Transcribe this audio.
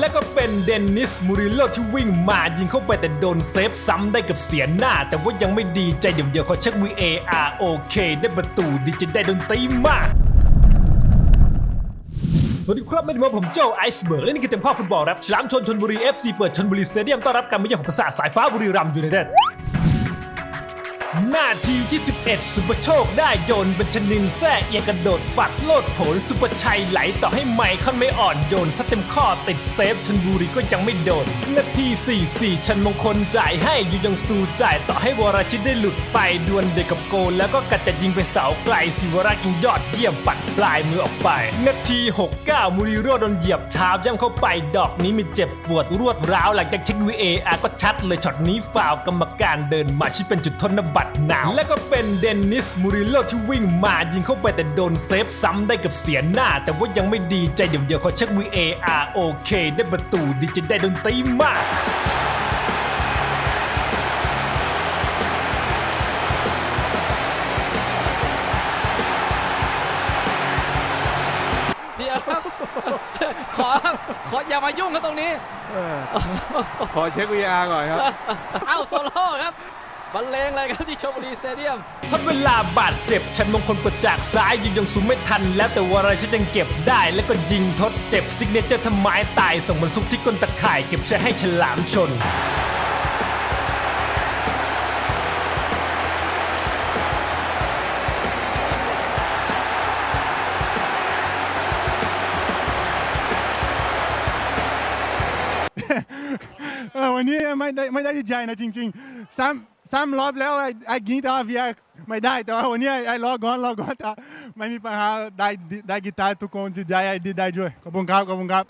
และก็เป็นเดนนิสมูริโลที่วิ่งมายิงเข้าไปแต่โดนเซฟซ้ำได้กับเสียหน้า แต่ว่ายังไม่ดีใจเดี๋ยวเดี๋ยวเขาเช็ค VAR โอเคได้ประตูดีจะได้ดนตรีมากสวัสดีครับไม่ได้มาผมโจไอซ์เบิร์กและนี่คือเต็มภาพฟุตบอลรับฉลามชนชนบุรี FC เปิดชนบุรีสเตเดียมต้อนรับการมาเยือนของประสาสายฟ้าบุรีรัมย์ยูไนเต็ด นาทีที่ 11 สุปโชคได้โยนเป็นชนินแท้เอียงกระโดดปัดโลดโผลสุปชัยไหลต่อให้ไมค์คอนไม่อ่อนโยนซัดเต็มข้อติดเซฟชนบุรีก็ยังไม่โดนนาที 44 ชันมงคลจ่ายให้ยูยงซูจ่ายต่อให้วรชิตได้หลุดไปดวลเด็กกับโกแล้วก็กัดจะยิงไปเสาไกลสิวรักษ์ยิงยอดเยี่ยมปัดปลายมือออกไปนาที 69 มูริโร่โดนเหยียบเท้าย่ำเข้าไปดอกนี้มีเจ็บปวดรวดร้าวหลังจากเช็ค VAR ก็ชัดเลยช็อตนี้ฟาวกรรมการเดินมาชิดเป็นจุดทนบัตรหนาว และก็เป็นเดนนิสมูริโลที่วิ่งมายิงเข้าไปแต่โดนเซฟซ้ำได้กับเสียหน้า แต่ว่ายังไม่ดีใจเดี๋ยวเดี๋ยวเขาเช็ค VAR โอเค ได้ประตูดีจะได้ดนตรีมาก ขอครับขออย่ามายุ่งครับตรงนี้ ขอเช็ค VR ก่อนครับ เอ้าโซโล่ครับบรรเลงเลยครับที่ชมบุรีสเตเดียม ทดเวลาบาดเจ็บ ฉันมงคลเปิดจากซ้ายยิงยังสูงไม่ทัน แล้วแต่ว่าอะไรฉันยังเก็บได้ แล้วก็ยิงทดเจ็บซิกเนเจอร์ทำไม้ตาย ส่งมันซุกที่ก้นตะข่ายเก็บใช้ให้ฉลามชน วันนี้ไม่ได้ไม่ได้ดีใจนะจริงๆซ้ำซ้ำรอบแล้วไอ้ไอ้กีตาร์ VR ไม่ได้แต่ว่าวันนี้ไอ้ไอ้รอก่อนรอก่อนแต่ไม่มีปัญหาได้ได้กีตาร์ทุกคนดีใจไอ้ดีได้ด้วยขอบคุณครับขอบคุณครับ